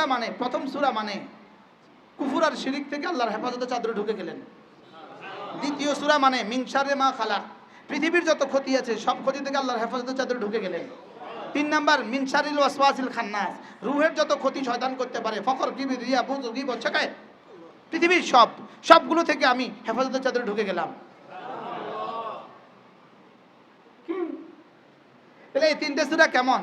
সুরা মানে প্রথম সুরা মানে কুফুর আর শিরিক থেকে আল্লাহর হেফাজতে চাদরে ঢুকে গেলেন। দ্বিতীয় সুরা মানে মিনসারে মা খালা পৃথিবীর যত ক্ষতি আছে, সব ক্ষতি থেকে আল্লাহর হেফাজতে চাদরে ঢুকে গেলেন। তিন নাম্বার মিনসারিল ওয়াসওয়াসিল খান্নাস। রুহের যত ক্ষতি শয়তান করতে পারে ফকর কিবি রিয়া বুজ গিব ছেকায় পৃথিবীর সব, সবগুলো থেকে আমি হেফাজতের চাদরে ঢুকে গেলাম। তাহলে এই তিনটে সুরা কেমন?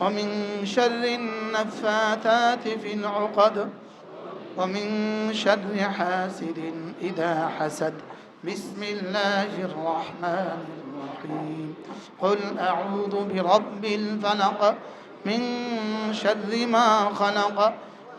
ومن شر النفاثات في العقد ومن شر حاسد إذا حسد. بسم الله الرحمن الرحيم. قل أعوذ برب الفلق من شر ما خلق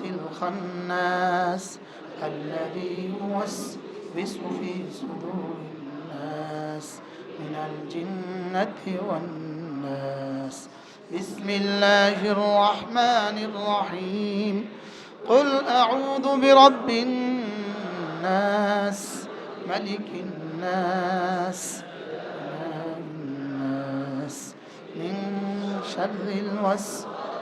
الخناس. الذي يوسوس في صدور الناس من الجنة والناس. بسم الله الرحمن الرحيم. قل أعوذ برب الناس ملك الناس الناس. من شر الوسواس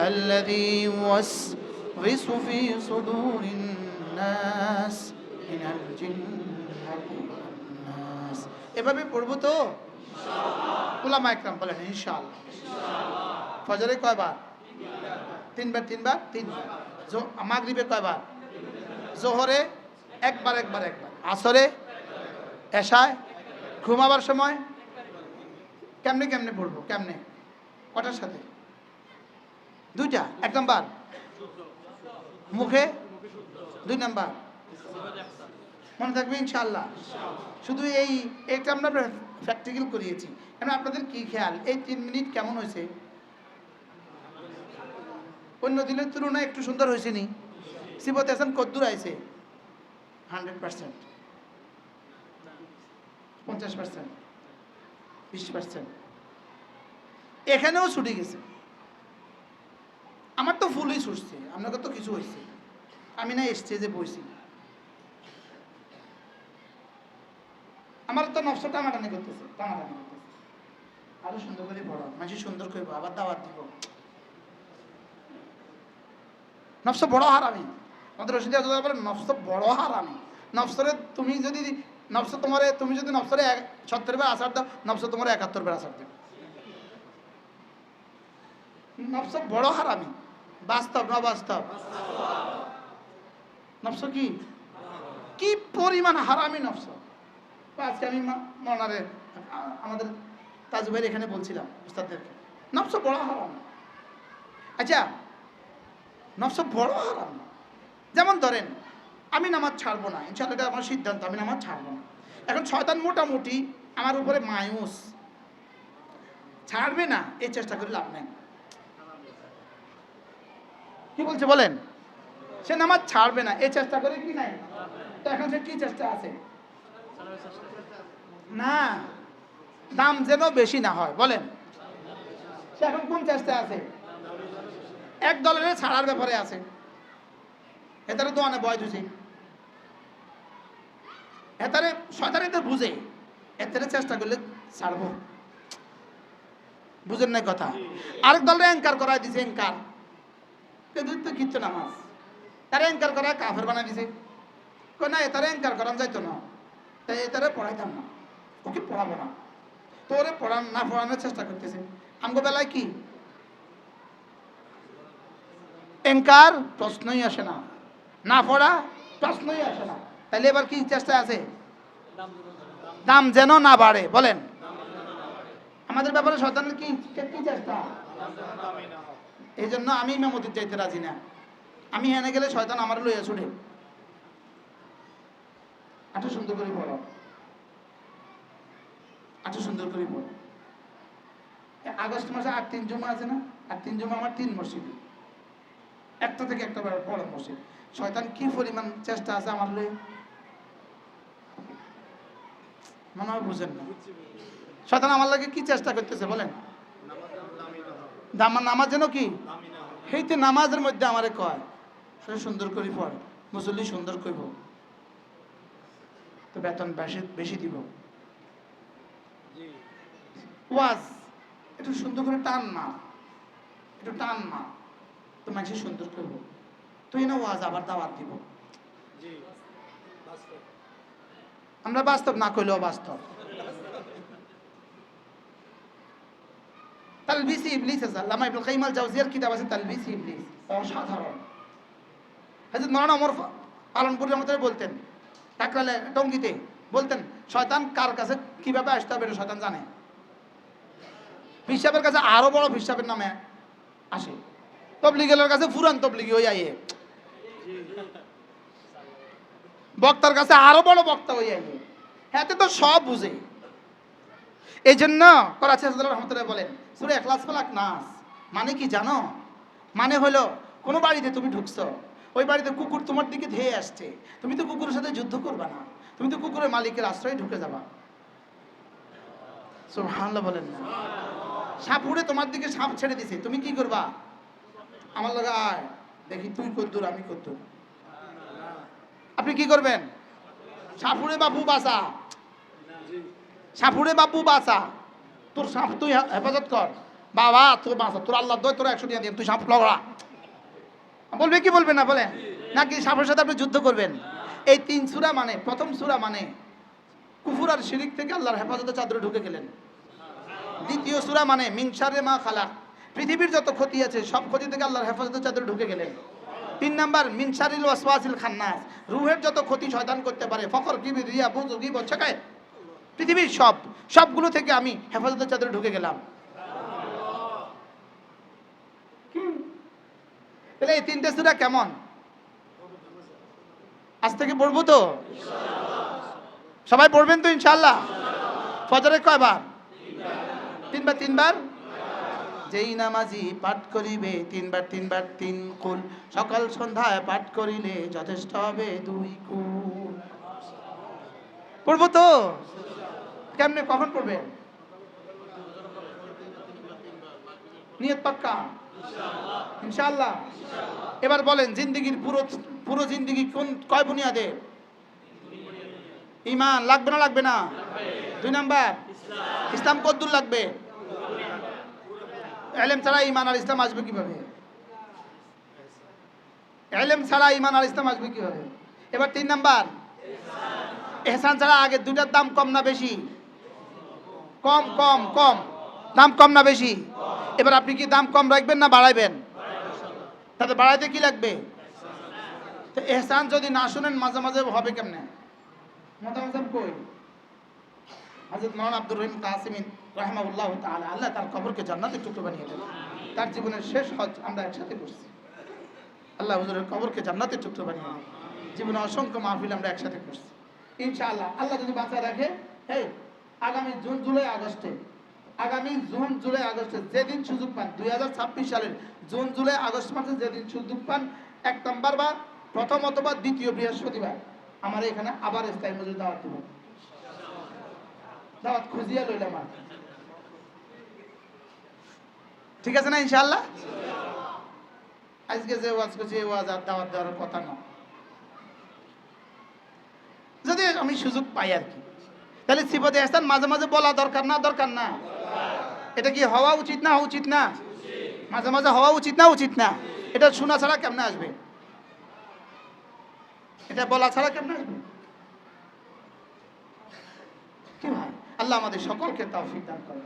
الذي يوسوس في صدور الناس من الجنة والناس এভাবে পড়বো তো ওলামা একরাম বলেন ইনশাআল্লাহ ফজরে কয়বার তিনবার তিনবার তিনবার জো- মাগরিবে কয়বার জোহরে একবার একবার একবার আসরে এশায় ঘুমাবার সময় কেমনে কেমনে পড়বো কেমনে কটার সাথে দুইটা, এক নাম্বার। মুখে, দুই নাম্বার। মনে থাকবে ইনশাল্লাহ শুধু এই, এটা আমরা প্র্যাকটিক্যাল করিয়েছি। কেন আপনাদের কি খেয়াল? এই তিন মিনিট কেমন হয়েছে? অন্য দিনের তুলনায় একটু সুন্দর হয়েছে নি? সিবত হাসান কদ্দুর আইছে। Hundred percent. পঞ্চাশ পার্সেন্ট। বিশ পার্সেন্ট। এখানেও ছুটে গেছে। আমার তো ফুলই ছুটছে আপনাকে তো কিছু হয়েছে। আমি না স্টেজে বইছি। আমার তো নকশ টানাটানি করতেছে টানাটানি করতেছে। আরও সুন্দর করে বড় মাঝে সুন্দর করব আবার দাওয়াত দিব। নফস বড় হারামি। আমাদের রশিদ বলে নফস বড় হারামি। নফসরে তুমি যদি নফস তোমার, তুমি যদি নফসরে এক সত্তর বার আসার দাও নফস তোমার একাত্তর বার আসার দেবে। নফস বড় হারামি। বাস্তব না বাস্তব নফস কি? কি পরিমাণ হারামি নফস আজকে আমি মনারে আমাদের তাজু এখানে বলছিলাম উস্তাদদেরকে নফস বড় হারাম। আচ্ছা নফস বড় হারাম। যেমন ধরেন, আমি নামাজ ছাড়বো না ইনশাল্লাহ এটা আমার সিদ্ধান্ত, আমি নামাজ ছাড়বো না। এখন শয়তান মোটামুটি আমার উপরে মায়ুস। ছাড়বে না, এই চেষ্টা করে লাভ নেই। কি বলছে বলেন? সে নামাজ ছাড়বে না এই চেষ্টা করে কি নাই? তো এখন সে কি চেষ্টা আছে? না, দাম যেন বেশি না হয়, বলেন। সে এখন কোন চেষ্টা আছে? এক দলের ছাড়ার ব্যাপারে আছে। এতারে তো অনেক বয় দুছি এতারে শয়তানে তো বুঝে এতারে চেষ্টা করলে ছাড়বো। বুঝেন না কথা? আরেক দলের অ্যাঙ্কার করাই দিছে অ্যাঙ্কার কিন্তু তো কিচ্ছু নামাজ। তারা অ্যাঙ্কার করা কাফের বানাই দিছে। না এতারে অ্যাঙ্কার করান যাইতো না। তাই এতারে পড়াইতাম না। ওকে পড়াবো না। তো ওরে পড়ান, না পড়ানোর চেষ্টা করতেছে। আমগো বেলায় কি? অ্যাঙ্কার প্রশ্নই আসে না। না পড়া প্রশ্নই আসে না। তাহলে এবার কি চেষ্টা আছে? দাম যেন না বাড়ে, বলেন। আমাদের ব্যাপারে শয়তানের কি কি চেষ্টা? এই জন্য আমি মেমতির চাইতে রাজি না। আমি হেনে গেলে শয়তান আমার লইয়া ছুটে। এত সুন্দর করে পড়ো। এত সুন্দর করে পড়ো। আগস্ট মাসে আট তিন জমা আছে না? আর তিন জমা আমার তিন মসজিদে। একটা থেকে একটা বড় মসজিদ। শয়তান কি পরিমাণ চেষ্টা আছে আমার লই মনে হয় বুঝেন না। শয়তান আমার লাগে কি চেষ্টা করতেছে বলেন? দামান নামাজ যেন কি? সেইতে নামাজের মধ্যে আমারে কয় সে সুন্দর করে পড় মুসল্লি সুন্দর করব তো বেতন বেশি বেশি দিব। ওয়াজ একটু সুন্দর করে টান না একটু টান না তো মানুষ সুন্দর করব তুই না ওয়াজ আবার দাওয়াত দিব। আমরা বাস্তব না কইলেও বাস্তব। তালবিসি ইবলিস আছে আল্লামা ইবনুল কাইম আল জাওজিয়ার কিতাব আছে তালবিসি ইবলিস অসাধারণ হযরত মাওলানা ওমর পালনপুর আমাদের বলতেন টাকরালে টঙ্গিতে বলতেন শয়তান কার কাছে কীভাবে আসতে হবে এটা শয়তান জানে? পিসাবের কাছে আরও বড় পিসাবের নামে আসে। তবলিগেলের কাছে ফুরান তবলিগি হয়ে আইয়ে। বক্তার কাছে আরও বড় বক্তা হয়ে আইয়ে। হ্যাঁ তো সব বুঝে। এই জন্য বলেন, সুরে এখলাস ফালাক নাস মানে কি জানো? মানে হলো, কোনো বাড়িতে তুমি ঢুকছো, ওই বাড়িতে কুকুর তোমার দিকে ধেয়ে আসছে, তুমি তো কুকুরের সাথে যুদ্ধ করবা না, তুমি তো কুকুরের মালিকের আশ্রয়ে ঢুকে যাবা। সুবহানাল্লাহ বলেন না। সাপ উড়ে তোমার দিকে সাপ ছেড়ে দিছে, তুমি কি করবা? আমার লগা আয়, দেখি তুই কদ্দুর, আমি কদ্দুর। আপনি কি করবেন? সাপুড়ে বাপু বাসা। সাপুড়ে বাপু বাসা তোর সাপ তুই হেফাজত কর। বাবা, তোর বাসা তোর আল্লাহ দয়, তোর একশো দিয়ে তুই সাপ লগড়া বলবে কি বলবে না বলে? নাকি সাপের সাথে আপনি যুদ্ধ করবেন? এই তিন সুরা মানে প্রথম সুরা মানে কুফুর আর শিরিক থেকে আল্লাহর হেফাজতে চাদরে ঢুকে গেলেন। দ্বিতীয় সুরা মানে মিংসারে মা খালা পৃথিবীর যত ক্ষতি আছে, সব ক্ষতি থেকে আল্লাহর হেফাজতে চাদরে ঢুকে গেলেন। তিন নাম্বার মিনসারিল ওয়াসওয়াসিল খান্নাস। রুহের যত ক্ষতি শয়তান করতে পারে ফকর কিবি রিয়া বুজ গিব পৃথিবীর সব, সবগুলো থেকে আমি হেফাজতের চাদরে ঢুকে গেলাম? তাহলে এই তিনটে সুরা কেমন? আজ থেকে পড়ব তো? সবাই পড়বেন তো ইনশাল্লাহ ফজরে কয়বার? তিনবার তিনবার? যেই নামাজি পাঠ করিবে, তিনবার তিনবার, তিন কুল। সকাল সন্ধ্যায় পাঠ করিলে যথেষ্ট হবে দুই কুল। পড়ব তো? কেমনে, কখন পড়বেন নিয়ত পাক্কা? ইনশাআল্লাহ। এবার বলেন, জিন্দগির পুরো পুরো জিন্দগি কোন, কয় বুনিয়াদে? ইমান লাগবে না লাগবে না? দুই নাম্বার, ইসলাম কদ্দুর লাগবে? এলেম ছাড়া ইমান আর ইসলাম আসবে কীভাবে? এলেম ছাড়া ইমান আর ইসলাম আসবে কীভাবে? এবার তিন নাম্বার, এহসান ছাড়া আগে দুইটার দাম কম না বেশি? কম কম কম। দাম কম না বেশি? এবার আপনি কি দাম কম রাখবেন না বাড়াইবেন? তাতে বাড়াইতে কি লাগবে? তো এহসান যদি না শুনেন, মাঝে মাঝে হবে কেমনে? মতামত কই? আব্দুর রহিম আল্লাহ তার কবরকে তার জীবনের শেষ হজ আমরা একসাথে করছি। আল্লাহ কবরকে বানিয়ে জীবনে অসংখ্য মাহফিল আমরা একসাথে করছি। ইনশাআল্লাহ, আল্লাহ যদি বাঁচা রাখে এই আগামী জুন, জুলাই, আগস্টে। আগামী জুন, জুলাই, আগস্টে যেদিন সুযোগ পান, দুই হাজার ছাব্বিশ সালের জুন, জুলাই, আগস্ট মাসে যেদিন সুযোগ পান, এক নম্বর বা প্রথম অথবা দ্বিতীয় বৃহস্পতিবার। আমার এখানে আবার স্থায়ী মজুরি দাওয়াত দেবো। দাওয়াত খুঁজিয়া লইলাম আর। ঠিক আছে না, ইনশাআল্লাহ? আজকে যে ওয়াজ করছি, এই ওয়াজ আর দাওয়াত দেওয়ার কথা না। যদি আমি সুযোগ পাই আর কি। তাহলে সিফতে এহসান মাঝে মাঝে বলা দরকার না দরকার না। এটা কি হওয়া উচিত না উচিত না? মাঝে মাঝে হওয়া উচিত না উচিত না? এটা শোনা ছাড়া কেমনে আসবে? এটা বলা ছাড়া কেমনে আসবে? কি ভাই? আল্লাহ আমাদের সকলকে তাও করে